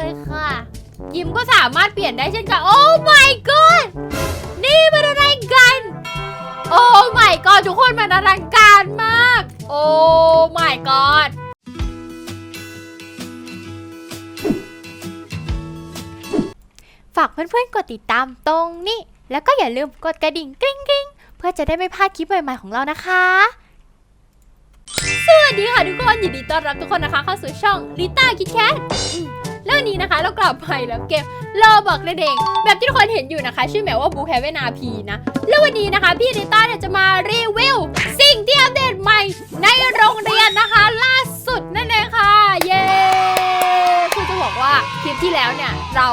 เลยค่ะ ยิ้มก็สามารถเปลี่ยนได้เช่นกัน โอ้ my god นี่มันอะไรกัน โอ้ my god ทุกคนมันอลังการมาก โอ้ my god ฝากเพื่อนๆ กดติดตามตรงนี้ แล้วก็อย่าลืมกดกระดิ่งกริ๊งกริ๊งเพื่อจะได้ไม่พลาดคลิปใหม่ๆของเรานะคะ สวัสดีค่ะทุกคน ยินดีต้อนรับทุกคนนะคะเข้าสู่ช่องลิต้าคิดแคท แล้ววันนี้นะคะเรากลับไปแล้วเกมรอบอกนั่นเองแบบที่ทุกคนเห็นอยู่นะคะ ชื่อแมวว่าบูแคเวนาพีนะ แล้ววันนี้นะคะพี่ลิต้าเนี่ยจะมารีวิวสิ่งที่อัปเดตใหม่ในโรงเรียนนะคะ ล่าสุดนั่นเองค่ะ เย้คือจะบอกว่าคลิปที่แล้วเนี่ยเรา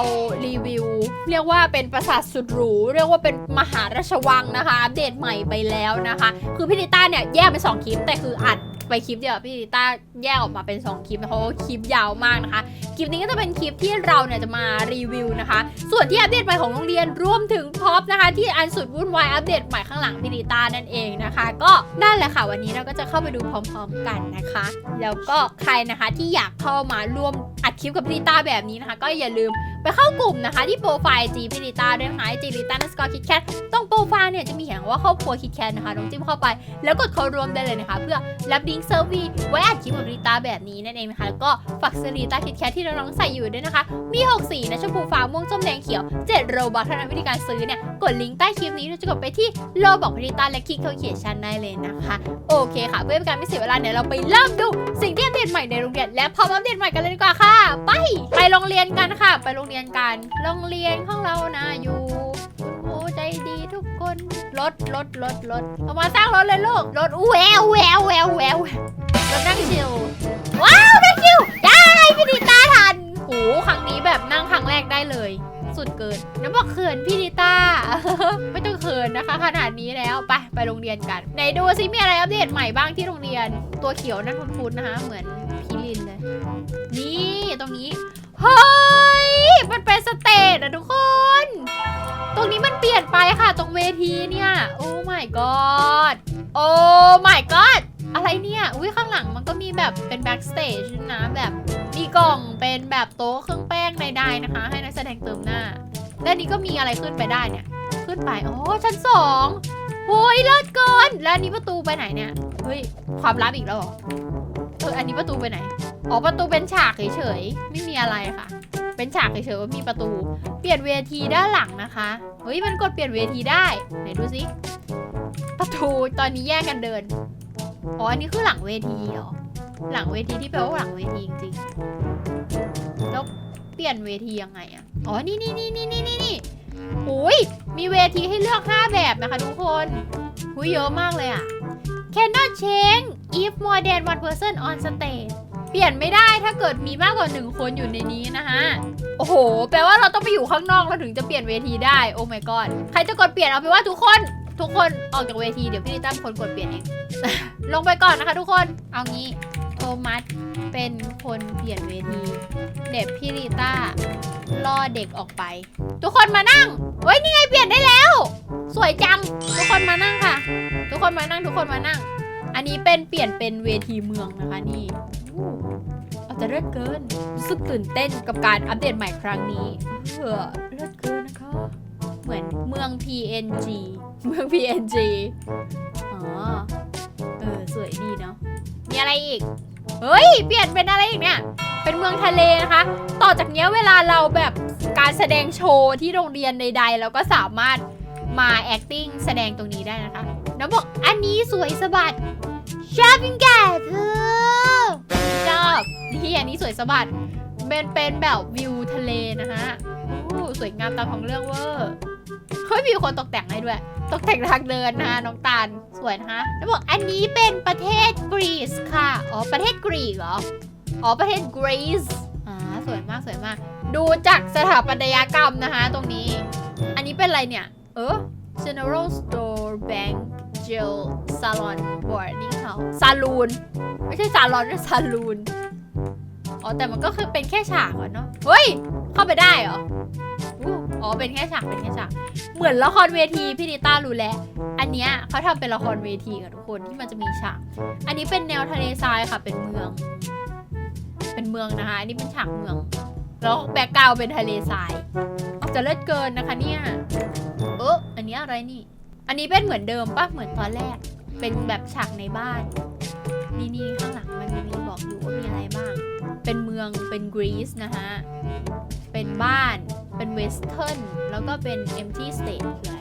รีวิว เรียกว่าเป็นปราสาทสุดหรูเรียกว่าเป็นมหาราชวังนะคะ อัปเดตใหม่ไปแล้วนะคะ คือพี่ลิต้าเนี่ยแยกเป็นสองคลิปแต่คืออัด ไปคลิปเดียวพี่ลิต้าแยกออกมาเป็น 2 คลิปเพราะว่าคลิปยาวมากนะคะ คลิปนี้ก็จะเป็นคลิปที่เราเนี่ยจะมารีวิวนะคะ ส่วนที่อัปเดตใหม่ของโรงเรียนรวมถึงพ็อปนะคะ ที่อันสุดวุ่นวายอัปเดตใหม่ข้างหลังพี่ลิต้านั่นเองนะคะ ก็นั่นแหละค่ะ วันนี้เราก็จะเข้าไปดูพร้อม ๆ กันนะคะ แล้วก็ใครนะคะที่อยากเข้ามาร่วมอัดคลิปกับพี่ลิต้าแบบนี้นะคะ ก็อย่าลืม ไปเข้ากลุ่มนะคะที่โปรไฟล์จีพี่ลิต้าด้วยนะคะจีลิต้านัสกอร์คิดแคทตรงโปรไฟล์เนี่ยจะมีเขียนว่าครอบครัวคิดแคทนะคะน้องจิ้มเข้าไป แล้วกดเข้ารวมได้เลยนะคะ เพื่อรับลิงก์เซอร์วีไว้อัดคลิปกับลิต้าแบบนี้นั่นเองนะคะแล้วก็ฝากซื้อลิต้าคิดแคทที่น้องๆใส่อยู่ด้วยนะคะ มี6สีนะชมพูฟ้าม่วงส้มแดงเขียว7โรบัคเท่านั้นวิธีการซื้อเนี่ยกดลิงก์ใต้คลิปนี้เราจะกดไปที่โลบอกลิต้าและคลิกเข้าเขียนชั้นได้เลยนะคะโอเคค่ะ เพื่อเป็นการไม่เสียเวลาเดี๋ยเราไปเริ่มดูสิ่งที่อัปเดตใหม่ในโรงเรียนและพร้อมอัปเดตใหม่กันเลยดีกว่าค่ะ ไป ไปโรงเรียนกันค่ะ ไปโรงเรียนกัน โรงเรียนของเรานะอยู่โอ้ใจดีทุกคนรถรถรถรถเอามาสร้างรถเลยลูกรถอู้แววแววแววแววรถนั่งชิลว้าวนั่งชิลได้พี่ดิต้าทันโอ้ครั้งนี้แบบนั่งครั้งแรกได้เลย สุดเกินน้ำบอกเขินพี่ดิต้าไม่ต้องเขินนะคะ ขนาดนี้แล้วไปไปโรงเรียนกันไหนดูซิมีอะไรอัปเดตใหม่บ้างที่โรงเรียน ตัวเขียวนั่นคุ้นนะคะเหมือนพี่ลินเลยนี่ตรงนี้ เฮ้ย มันเป็นสเตจอะทุกคน ตรงนี้มันเปลี่ยนไปค่ะตรงเวทีเนี่ย โอ้ my god โอ้ my god อะไรเนี่ย อุ้ยข้างหลังมันก็มีแบบเป็น backstage นะแบบมีกล่องเป็นแบบโต๊ะเครื่องแป้งใดๆนะคะ ให้นักแสดงเติมหน้า และนี้ก็มีอะไรขึ้นไปได้เนี่ย ขึ้นไปอ๋อชั้นสองโอ้ยเลิศเกิน แล้วนี้ประตูไปไหนเนี่ย เฮ้ย ความลับอีกแล้วหรอ อออันนี้ประตูไปไหน อ๋อประตูเป็นฉากเฉยๆ ไม่มีอะไรค่ะ เป็นฉากเฉยๆว่ามีประตู เปลี่ยนเวทีด้านหลังนะคะ เฮ้ยมันกดเปลี่ยนเวทีได้ ไหนดูสิ ประตูตอนนี้แยกกันเดิน อ๋ออันนี้คือหลังเวทีเหรอ หลังเวทีที่แปลว่าหลังเวทีจริงๆ แล้วเปลี่ยนเวทียังไงอะอ๋อ นี่นี่นี่นี่นี่นี่นี่โอ้ยมีเวทีให้เลือก 5 แบบนะคะทุกคนหุยเยอะมากเลยอะ cannot change if more than one person on stage เปลี่ยนไม่ได้ถ้าเกิดมีมากกว่าหนึ่งคนอยู่ในนี้นะฮะ โอ้โห แปลว่าเราต้องไปอยู่ข้างนอกเราถึงจะเปลี่ยนเวทีได้ โอ้ my god ใครจะกดเปลี่ยนเอาไปนว่าทุกคน ทุกคนออกจากเวทีเดี๋ยวพี่ลิต้าเป็นคนกดเปลี่ยนเอง ลงไปก่อนนะคะทุกคน เอางี้โทมัสเป็นคนเปลี่ยนเวที เด็กพี่ลิต้าล่อเด็กออกไป ทุกคนมานั่งเฮ้ยนี่ไงเปลี่ยนได้แล้ว สวยจัง ทุกคนมานั่งค่ะ ทุกคนมานั่งทุกคนมานั่งอั นี้เป็นเปลี่ยนเป็นเวทีเมืองนะคะนี่อู้เอาจะเลิศเกินรู้สึกตื่นเต้นกับการอัปเดตใหม่ครั้งนี้เออเลิศเกินนะคะ เหมือนเมือง PNG เมือง PNG อ๋อ เออ สวยดีเนาะ มีอะไรอีก เฮ้ย เปลี่ยนเป็นอะไรอีกเนี่ย เป็นเมืองทะเลนะคะ ต่อจากเนี้ยเวลาเราแบบการแสดงโชว์ที่โรงเรียนใดๆ เราก็สามารถมา acting แสดงตรงนี้ได้นะคะ น้องบอกอันนี้สวยสะบัดชอบเป็นแก่เธอชอบนี่อันนี้สวยสะบัดเป็นเป็นแบบวิวทะเลนะคะโอ้สวยงามตามของเรื่องเวอร์เฮ้ยมีคนตกแต่งให้ด้วย ตกแต่งทางเดินนะคะน้องตาลสวยนะคะแล้วบอกอันนี้เป็นประเทศกรีซค่ะอ๋อประเทศกรีกเหรออ๋อประเทศกรีซอ่าสวยมากสวยมาก ดูจากสถาปัตยกรรมนะคะตรงนี้ อันนี้เป็นอะไรเนี่ย เออ General Store Bank Gel Salon Boarding House ซาลูน ไม่ใช่ซาลอนนะซาลูน อ๋อ แต่มันก็คือเป็นแค่ฉากอะเนาะ เฮ้ย เข้าไปได้เหรอ อ๋อ เป็นแค่ฉาก เป็นแค่ฉาก เหมือนละครเวทีพี่นิต้ารู้แล้ว อันเนี้ยเขาทำเป็นละครเวทีกับทุกคนที่มันจะมีฉาก อันนี้เป็นแนวทะเลทรายค่ะ เป็นเมือง เป็นเมืองนะคะ อันนี้เป็นฉากเมือง แล้วแบ็กกราวเป็นทะเลทรายจะเลิศเกินนะคะเนี่ย เอออันนี้อะไรนี่ อันนี้เป็นเหมือนเดิมปะเหมือนตอนแรก เป็นแบบฉากในบ้าน นี่นี่ข้างหลังมันมีบอกอยู่ว่ามีอะไรบ้าง เป็นเมืองเป็นกรีซนะฮะ เป็นบ้านเป็นเวสเทิร์นแล้วก็เป็น empty state คืออะไร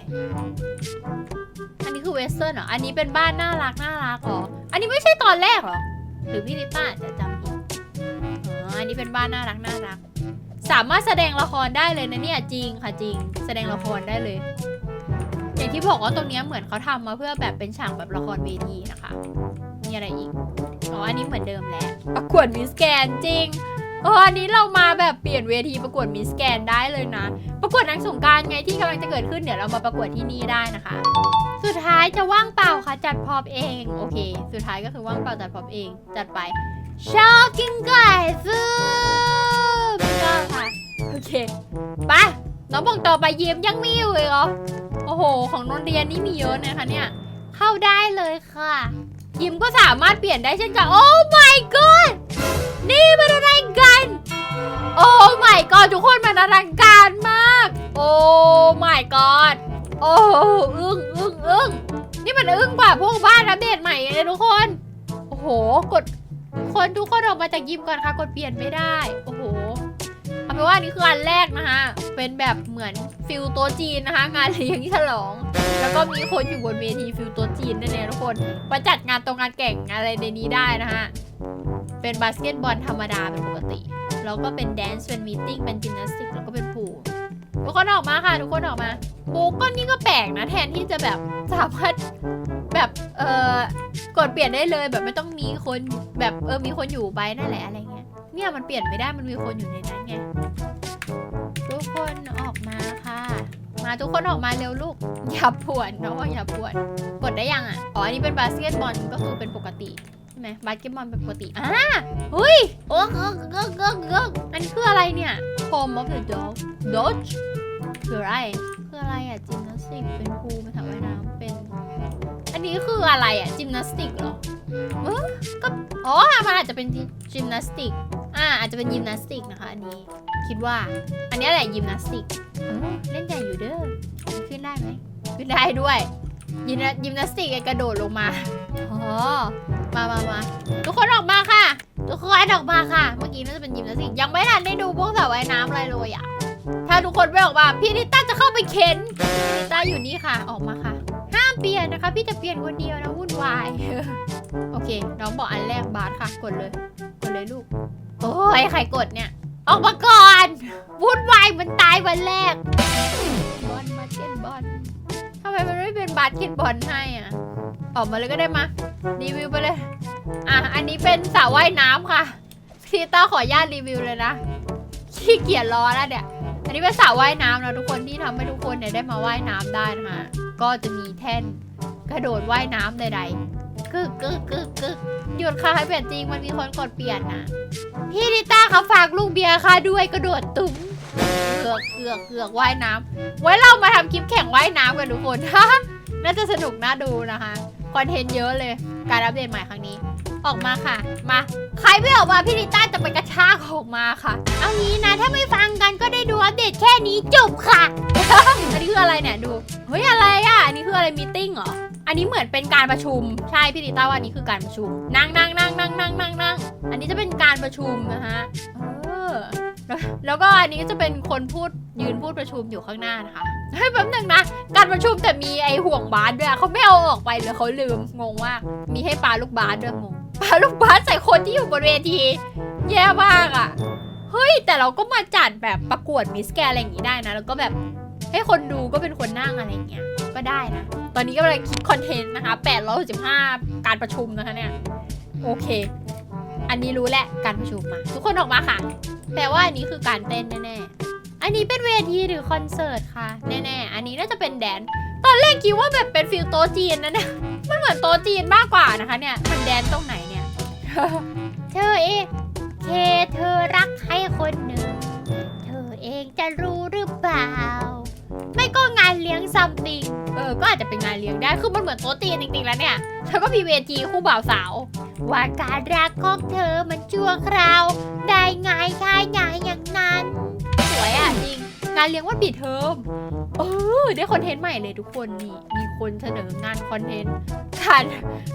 อันนี้คือเวสเทิร์นเหรอ อันนี้เป็นบ้านน่ารักน่ารักเหรอ อันนี้ไม่ใช่ตอนแรกเหรอ หรือพี่ลิต้าจะจำผิดอ๋อ อันนี้เป็นบ้านน่ารักน่ารัก สามารถแสดงละครได้เลยนะเนี่ยจริงค่ะจริง แสดงละครได้เลย อย่างที่บอกว่าตรงนี้เหมือนเขาทำมาเพื่อแบบเป็นฉากแบบละครเวทีนะคะ มีอะไรอีก อ๋อ อันนี้เหมือนเดิมแหละ ประกวดมิสแกนจริงเอออันนี้เรามาแบบเปลี่ยนเวทีประกวดมิสแกนได้เลยนะ ประกวดนางสงการไงที่กำลังจะเกิดขึ้นเดี๋ยวเรามาประกวดที่นี่ได้นะคะ สุดท้ายจะว่างเปล่าคะจัดพอบเอง โอเค สุดท้ายก็คือว่างเปล่าจัดพอบเอง จัดไปชอบกินไก่ซื้อก็ค่ะ โอเค ไป น้องบอกต่อไปเยี่ยมยังมีอยู่อีกเหรอ โอ้โห ของนนเรียนนี่มีเยอะนะคะเนี่ย เข้าได้เลยค่ะ ยิมก็สามารถเปลี่ยนได้เช่นกัน โอ้ my god นี่มันอะไรกัน โอ้ my god ทุกคนมันอลังการมาก โอ้ my god โอ้อึ้งอึ้งอึ้งนี่มันอึ้งกว่าพวกบ้านอัปเดตใหม่เลยทุกคน โอ้โห กด คนทุกคนออกมาจากยิมก่อนค่ะ กดเปลี่ยนไม่ได้ โอ้โห เป็นว่านนี้คืออันแรกนะคะ เป็นแบบเหมือนฟิลโต๊ะจีนนะคะ งานเลี้ยงฉลอง แล้วก็มีคนอยู่บนเวทีฟิลโต๊ะจีนด้วยเนี่ยทุกคนมาจัดงานตรงงานแข่งอะไรในนี้ได้นะคะเป็นบาสเกตบอลธรรมดาเป็นปกติ แล้วก็เป็นแดนซ์เป็นมีติ้งเป็นจิมนาสติกแล้วก็เป็นผูทุกคนออกมาค่ะ ทุกคนออกมาปูก็นี่ก็แปลกนะแทนที่จะแบบสามารถแบบเออกดเปลี่ยนได้เลยแบบไม่ต้องมีคนแบบเออมีคนอยู่ไปนั่นแหละอะไรเงี้ย เนี่ยมันเปลี่ยนไม่ได้มันมีคนอยู่ในนั้นไง ทุกคนออกมาค่ะ มาทุกคนออกมาเร็วลูก อย่าปวดน้องว่าอย่าปวด กดได้ยังอะ อ๋ออันนี้เป็นบาสเกตบอลก็คือเป็นปกติใช่ไหมบาสเกตบอลเป็นปกติ อ่าเฮ้ย โอ้เกกเกเกกเกอันคืออะไรเนี่ย Home of the Dog Dodge คืออะไร คืออะไรอะจิมนาสติกเป็นภูมิสระว่ายน้ำเป็น นี้คืออะไรอะจิมนาสติกเหรอเออก็อ๋อมันอาจจะเป็นจิมนาสติกอ่าอาจจะเป็นยิมนาสติกนะคะอันนี้คิดว่า อันนี้แหละยิมนาสติกเล่นใหญ่อยู่เด้อขึ้นได้ไหมขึ้นได้ด้วยยิมยิมนาสติกกระโดดลงมาอ๋อมามามาทุกคนออกมาค่ะ ทุกคนออกมาค่ะ เมื่อกี้น่าจะเป็นยิมนาสติกยังไม่ทันได้ดูพวกสระว่ายน้ำอะไรเลยอะถ้าทุกคนไม่ออกมาพี่นิต้าจะเข้าไปเข็นพี่นิต้าอยู่นี่ค่ะออกมาค่ะ เปลี่ยนนะคะ พี่จะเปลี่ยนคนเดียวนะวุ่นวาย โอเค น้องบอกอันแรกบาสค่ะ กดเลย กดเลยลูก โอ้ยใครกดเนี่ย ออกมาก่อนวุ่นวายมันตายวันแรก บอลบาเกตบอลทำไมมันไม่เป็นบาสเก็ตบอลให้อะ ออกมาเลยก็ได้มา รีวิวไปเลย อะ อันนี้เป็นสระว่ายน้ำค่ะพี่ต้าขออนุญาตรีวิวเลยนะขี้เกียจรอแล้วเนี่ย อันนี้เป็นสระว่ายน้ำนะทุกคนที่ทำให้ทุกคนเนี่ยได้มาว่ายน้ำได้นะคะก็จะมีแท่นกระโดดว่ายน้ำใดๆกึกกึกกึกกึกหยุดค่ะให้เปลี่ยนจริงมันมีคนกดเปลี่ยนนะพี่ลิต้าเขาฝากลูกเบียร์ค่ะด้วยกระโดดตุ้มเกือกเกือกเกือกว่ายน้ำไว้เรามาทำคลิปแข่งว่ายน้ำกันทุกคนน่าจะสนุกน่าดูนะคะคอนเทนต์เยอะเลย การอัปเดตใหม่ครั้งนี้ ออกมาค่ะ มา ใครไม่ออกมาพี่ลิต้าจะไปกระชากออกมาค่ะ เอางี้นะ ถ้าไม่ฟังกันก็ได้ดูอัปเดตแค่นี้จบค่ะ อันนี้คืออะไรเนี่ยดู เฮ้ยอะไรอะ อันนี้คืออะไรมีติ้งเหรอ อันนี้เหมือนเป็นการประชุม ใช่พี่ลิต้าว่านนี้คือการประชุม นั่งนั่งนั่งนั่งนั่งนั่งนั่งอันนี้จะเป็นการประชุมนะฮะ เออ แล้วแล้วก็อันนี้ก็จะเป็นคนพูดยืนพูดประชุมอยู่ข้างหน้านะคะเฮ้ยแป๊บหนึงนะ การประชุมแต่มีไอห่วงบาสด้วยอะเขาไม่เอาออกไปเลยเขาลืมงงมากมีให้ปลาลูกบาสด้วยงง ปาลูกบาสใส่คนที่อยู่บนเวที แย่มากอะเฮ้ย แต่เราก็มาจัดแบบประกวดมิสแกรอะไรอย่างงี้ได้นะ แล้วก็แบบให้คนดูก็เป็นคนนั่งอะไรอย่างเงี้ย ก็ได้นะ ตอนนี้ก็กำลังคิดคอนเทนต์นะคะ865 การประชุมนะคะเนี่ย โอเค อันนี้รู้แหละการประชุมมาทุกคนออกมาค่ะ แปลว่าอันนี้คือการเต้นแน่ๆ อันนี้เป็นเวทีหรือคอนเสิร์ตค่ะ แน่ๆ อันนี้น่าจะเป็นแดน อนแรกคิดว่าแบบเป็นฟิลโต๊ะจีนนะเนี่ยมันเหมือนโต๊ะจีนมากกว่านะคะเนี่ย มันแดนตรงไหนเนี่ย เธอเองเคเธอรักใครคนหนึ่ง เธอเองจะรู้หรือเปล่า ไม่ก็งานเลี้ยงซัมติง เออ ก็อาจจะเป็นงานเลี้ยงได้ คือมันเหมือนโต๊ะจีนจริงๆแล้วเนี่ย เธอก็มีเวทีคู่บ่าวสาว ว่าการรักของเธอมันชั่วคราว ได้ง่ายชายง่ายอย่างนั้นง งานเลี้ยงวันปิดเทอมเออได้คอนเทนต์ใหม่เลยทุกคนนี่มีคนเสนองานคอนเทนต์การ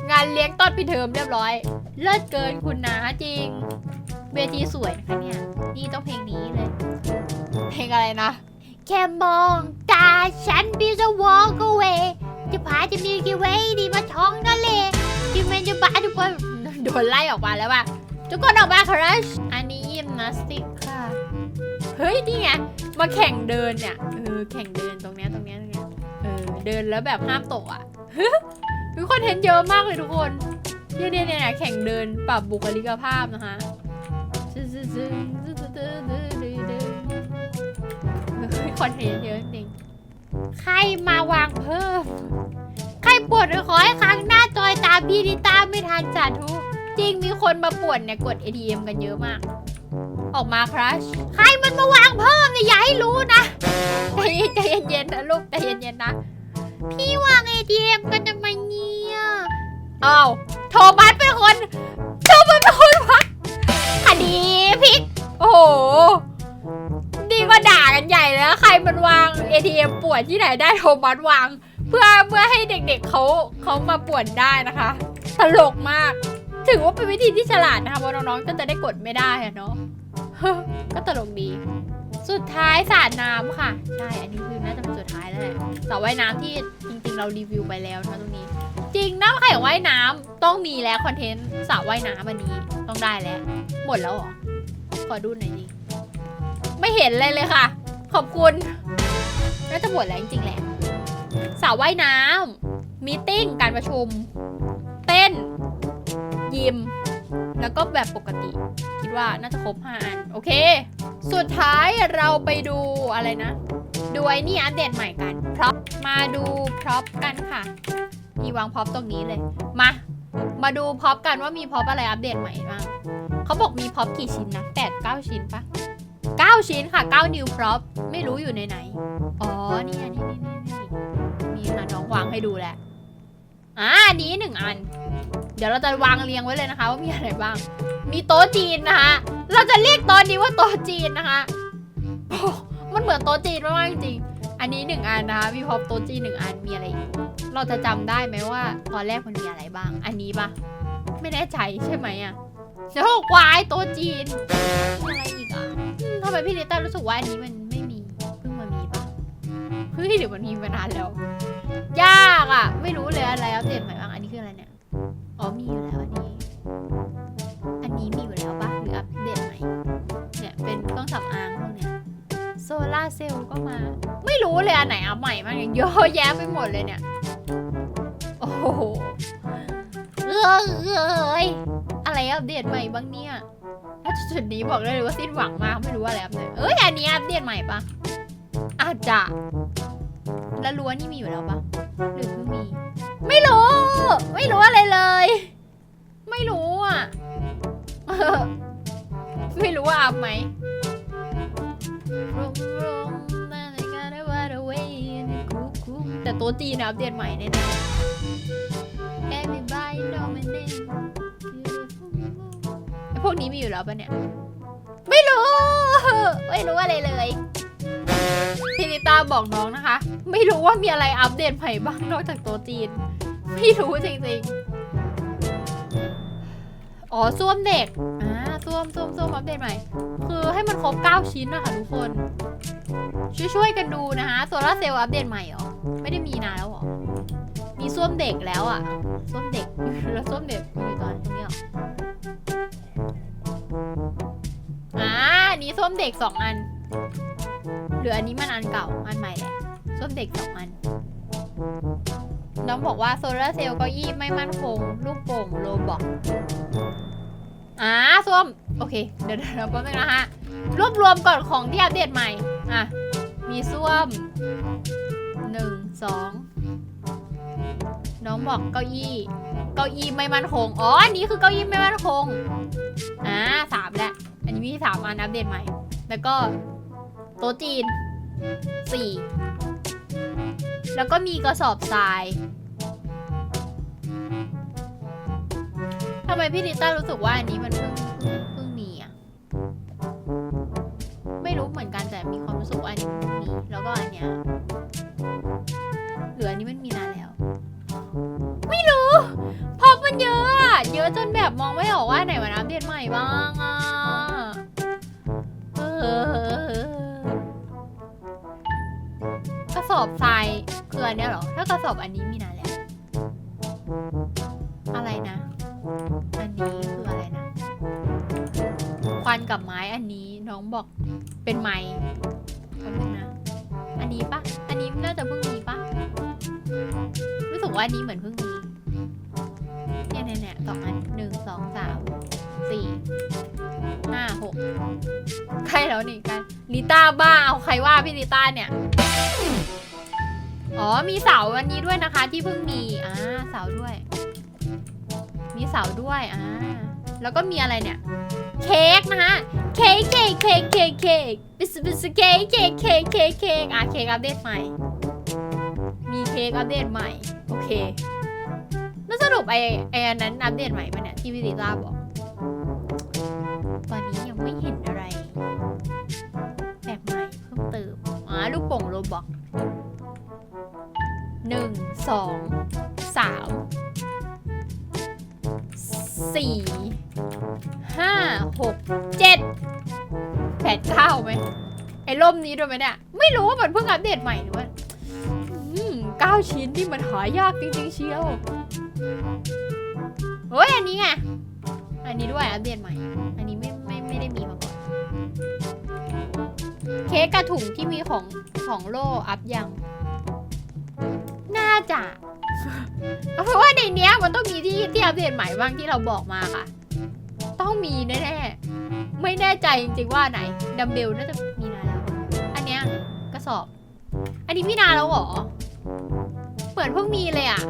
งานเลี้ยงตอนปิดเทอมเรียบร้อย เลิศเกินคุณนะจริง เวทีสวยนะคะเนี่ยนี่ต้องเพลงนี้เลย เพลงอะไรนะ แค่มองตาฉันพี่จะ walk away จะพาจะมีกี่เวดีมาท้องทะเลที่มันจะบ้าทุกคนโดนไล่ออกมาแล้วว่ะทุกคนออกมาครัชอันนี้ยิมนาสติกค่ะ เฮ้ย นี่ไง มาแข่งเดินเนี่ยเออแข่งเดินตรงเนี้ยตรงเนี้ยตรงเนี้ยเออเดินแล้วแบบห้ามตกอะทุกคนเห็นเยอะมากเลยทุกคนเนี่ยเนี่ยเนี่ยแข่งเดินปรับบุคลิกภาพนะคะคอนเทนต์เยอะจริงใครมาวางเพิ่ม ใครปวดขอให้ครั้งหน้าจอยตามพี่ดิต้าไม่ทันสาธุจริงมีคนมาปวดเนี่ยกด ATM กันเยอะมาก ออกมาครัชใครมันมาวางเพิ่มเนี่ยอย่าให้รู้นะใจเย็นใจเย็นๆนะลูกใจเย็นๆนะ พี่วาง ATM กันทำไมเนี่ยอ้าวโทมัสเป็นคนโทมัสเป็นคนวางคดีพิกโอ้โหดีกว่าด่ากันใหญ่แล้วใครมันวาง ATM ปวนที่ไหนได้โทมัสวาง เพื่อเพื่อให้เด็กๆเขาเขามาปวนได้นะคะ ตลกมาก ถือว่าเป็นวิธีที่ฉลาดนะคะเพราะน้องๆก็จะได้กดไม่ได้อะเนาะ ก็ตลกดี สุดท้ายสระน้ำค่ะ ใช่ อันนี้คือน่าจะเป็นสุดท้ายแล้วแหละสระว่ายน้ำที่จริงๆ เรารีวิวไปแล้วนะตรงนี้ จริงนะใครอยากว่ายน้ำต้องมีแล้วคอนเทนต์สระว่ายน้ำอันนี้ต้องได้แล้ว หมดแล้วเหรอ ขอดูหน่อยดิ ไม่เห็นเลยเลยค่ะ ขอบคุณ น่าจะหมดแล้วจริงๆแหละสระว่ายน้ำมีติ้งการประชุม เต้น ยิม แล้วก็แบบปกติ คิดว่าน่าจะครบ 5 อัน โอเค สุดท้ายเราไปดูอะไรนะ ดูไอ้นี่อัปเดตใหม่กันพร็อพมาดูพร็อพกันค่ะมีวางพร็อพตรงนี้เลย มา มาดูพร็อพกันว่ามีพร็อพอะไรอัปเดตใหม่บ้างเขาบอกมีพร็อพกี่ชิ้นนะแปดเก้าชิ้นปะเก้าชิ้นค่ะเก้านิวพร็อพไม่รู้อยู่ในไหน อ๋อ นี่นี่นี่นี่นี่มีค่ะน้องวางให้ดูแหละอ่าอันนี้หนึ่งอัน ดี๋ยวเราจะวางเรียงไว้เลยนะคะ ว่ามีอะไรบ้าง มีโต๊ะจีนนะคะ เราจะเรียกตอนนี้ว่าโต๊ะจีนนะคะโอ้มันเหมือนโต๊ะจีนมากจริง อันนี้หนึ่งอันนะคะมีพอโต๊ะจีนหนึ่งอันมีอะไรอีก เราจะจำได้ไหมว่า ตอนแรกมันมีอะไรบ้าง อันนี้ปะไม่แน่ใจใช่ไหมอะโอ้ควายโต๊ะจีนมีอะไรอีกอะทำไมพี่ลิต้ารู้สึกว่าอันนี้มันไม่มีเพิ่งมามีปะเฮ้ยเดี๋ยวมันมีมานานแล้ว ยากอะ ไม่รู้เลยอะไรอัปเดตใหม่บ้างอันนี้คืออะไรเนี่ย อ๋อมีอยู่แล้วอันนี้ อันนี้มีอยู่แล้วปะหรืออัปเดตใหม่เนี่ยเป็นเครื่องสำอางพวกเนี้ยโซลาร์เซลล์ก็มา ไม่รู้เลยอันไหนอัปใหม่มากเนี่ยเยอะแยะไปหมดเลยเนี่ย โอ้โหเออเอ้ยอะไรอัปเดตใหม่บ้างเนี่ยถ้าจุดนี้บอกเลยว่าสิ้นหวังมากไม่รู้ว่าอะไรอัปเดตเอ้ยอันนี้อัปเดตใหม่ปะอาจจะ แล้วรั้วนี่มีอยู่แล้วปะหรือเพิ่งมี ไม่รู้ ไม่รู้อะไรเลย ไม่รู้อะ ไม่รู้ว่าอัพไหม แต่ตัวจีนอัปเดตใหม่แน่ Everybody know my name พวกนี้มีอยู่แล้วปะเนี่ย ไม่รู้ ไม่รู้อะไรเลย พี่ลิต้าบอกน้องนะคะ ไม่รู้ว่ามีอะไรอัปเดตใหม่บ้างนอกจากตัวจีน ไม่รู้จริงๆ อ๋อส้วมเด็ก อ่าส้วมส้วมส้วมอัปเดตใหม่ คือให้มันครบ 9 ชิ้นนะคะทุกคน ช่วยๆกันดูนะคะโซลาร์เซลล์อัปเดตใหม่หรอ ไม่ได้มีนานแล้วหรอ มีส้วมเด็กแล้วอะส้วมเด็กแล้วส้วมเด็กอยู่ตอนนี้เหรออ่าอันนี้ส้วมเด็กสองอัน หรืออันนี้มันอันเก่าอันใหม่แหละส้วมเด็กสองอัน น้องบอกว่าโซลาร์เซลล์เก้าอี้ไม่มั่นคง ลูกโป่งโลบอกอ่าส้วม โอเค เดี๋ยวเดี๋ยวแป๊บนึงนะฮะ รวบรวมก่อนของที่อัปเดตใหม่ อะ มีส้วมหนึ่งสองน้องบอกเก้าอี้ เก้าอี้ไม่มั่นคง อ๋อ อันนี้คือเก้าอี้ไม่มั่นคง อ่าสามแล้ว อันนี้มีสามอันอัปเดตใหม่ แล้วก็ โต๊ะจีนสี่แล้วก็มีกระสอบทรายทำไมพี่ดิต้ารู้สึกว่าอันนี้มันเพิ่งเพิ่งเพิ่งมีอะ ไม่รู้เหมือนกันแต่มีความรู้สึกว่าอันนี้มันเพิ่งแล้วก็อันเนี้ยเหลืออันนี้มันมีนานแล้ว ไม่รู้เพราะมันเยอะอะเยอะจนแบบมองไม่ออกว่าไหนมันอัปเดตใหม่บ้างอะเออ อบทรายคืออันเนี้ยเหรอ ถ้ากระสอบอันนี้มีนานแล้ว อะไรนะ อันนี้คืออะไรนะ ควันกับไม้อันนี้น้องบอกเป็นไม้แป๊บนึงนะ อันนี้ปะอันนี้น่าจะเพิ่งมีปะรู้สึกว่าอันนี้เหมือนเพิ่งมีเนี่ยเนี่ยเนี่ยสองอันหนึ่งสองสามสี่ห้าหกใครแล้วนี่กันลิต้าบ้าเอาใครว่าพี่ลิต้าเนี่ย อ๋อ มีเสาอันนี้ด้วยนะคะ ที่เพิ่งมี อ่า เสาด้วย มีเสาด้วย อ่า แล้วก็มีอะไรเนี่ย เค้กนะฮะ เค้ก เค้ก เค้ก เค้ก เค้กบิสบิสเค้ก เค้ก เค้ก เค้ก เค้ก อะ เค้กอัปเดตใหม่ มีเค้กอัปเดตใหม่ โอเค แล้วสรุปไอไออันนั้นอัปเดตใหม่ปะเนี่ยที่พี่ลิต้าบอก ตอนนี้ยังไม่เห็นอะไรแปลกใหม่เพิ่มเติมอ่าลูกโป่งโรบอก หนึ่งสองสามสี่ห้าหกเจ็ดแปดเก้าไหมไอ้ล่มนี้ด้วยไหมเนี่ย ไม่รู้ว่ามันเพิ่งอัปเดตใหม่หรือว่าอืมเก้าชิ้นที่มันหายากจริงๆเชียวเฮ้ย อันนี้ไง อันนี้ด้วยอัปเดตใหม่ อันนี้ไม่ไม่ไม่ได้มีมาก่อน เค้กกระถุงที่มีของของโลอัพยัง น่าจะ เพราะว่าในเนี้ยมันต้องมีที่ที่อัปเดตใหม่บ้างที่เราบอกมาค่ะ ต้องมีแน่ๆ ไม่แน่ใจจริงๆว่าไหนดัมเบลน่าจะมีนานแล้ว อันเนี้ยกระสอบ อันนี้มีนานแล้วเหรอ เปิดเพิ่งมีเลยอะ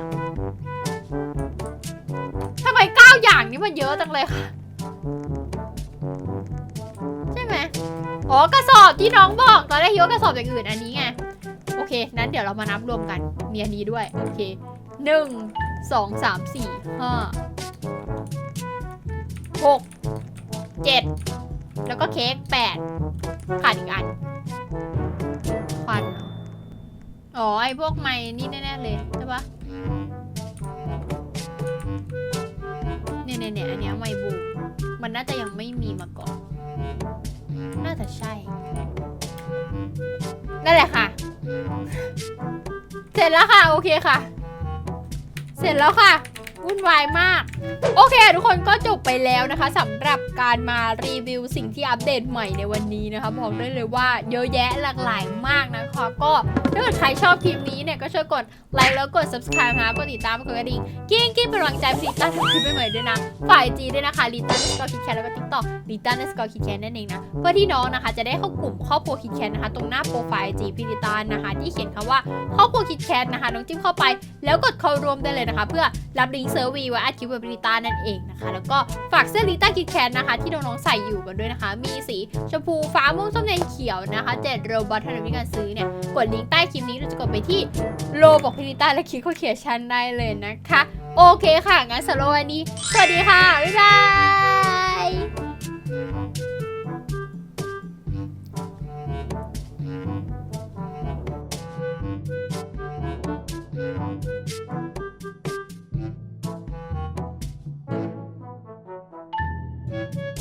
ทำไมเก้าอย่างนี้มันเยอะจังเลยค่ะ ใช่ไหมอ๋อกระสอบที่น้องบอกตอนแรกคิดว่ากระสอบอย่างอื่นอันนี้ไง โอเค นั้นเดี๋ยวเรามานับรวมกัน มีอันนี้ด้วย โอเคหนึ่งสองสามสี่ห้าหกเจ็ดแล้วก็เค้กแปดขาดอีกอันควันเหรออ๋อ ไอพวกไม้นี่แน่ๆเลยใช่ปะเนี่ยเนี่ยเนี่ยอันเนี้ยไมบูมมันน่าจะยังไม่มีมาก่อน น่าจะใช่ นั่นแหละค่ะ เสร็จแล้วค่ะโอเคค่ะ เสร็จแล้วค่ะวุ่นวายมาก โอเค ทุกคนก็จบไปแล้วนะคะสำหรับการมารีวิวสิ่งที่อัปเดตใหม่ในวันนี้นะคะบอกได้เลยว่าเยอะแยะหลากหลายมากนะคะก็ ถ้าเกิดใครชอบคลิปนี้เนี่ยก็ช่วยกดไลค์แล้วกด subscribe นะกดติดตามกดกระดิ่งกิ้งกิ้งเป็นกำลังใจลิต้าทำคลิปใหม่ๆด้วยนะฝ่ายจีด้วยนะคะลิต้าสกอร์คิดแคทแล้วก็ติ๊กต็อกลิต้าสกอร์คิดแคทนั่นเองนะเพื่อที่น้องนะคะจะได้เข้ากลุ่มครอบครัวคิดแคทนะคะ ตรงหน้าโปรไฟล์จีพิลิตานะคะ ที่เขียนคำว่าครอบครัวคิดแคทนะคะน้องจิ้มเข้าไป แล้วกดเข้ารวมได้เลยนะคะ เพื่อรับลิงก์เซอร์วีไว้อัดคลิปบพิลิตานั่นเองนะคะ แล้วก็ฝากเสื้อลิต้าคิดแคทนะคะ ที่น้องๆใส่อยู่กันด้วยนะคะ มีสีชมพูฟ้าม่วงส้มแดงเขียวนะคะเจ็ดโรบอทเท่านั้นในการซื้อเนี่ยกดลิงก์ใต้คลิปนี้เราจะกดไปที่โลบอกพินิต้าและคลิกเขาเขียนชันได้เลยนะคะ โอเคค่ะ งั้นสำหรับวันนี้ สวัสดีค่ะ บ๊ายบาย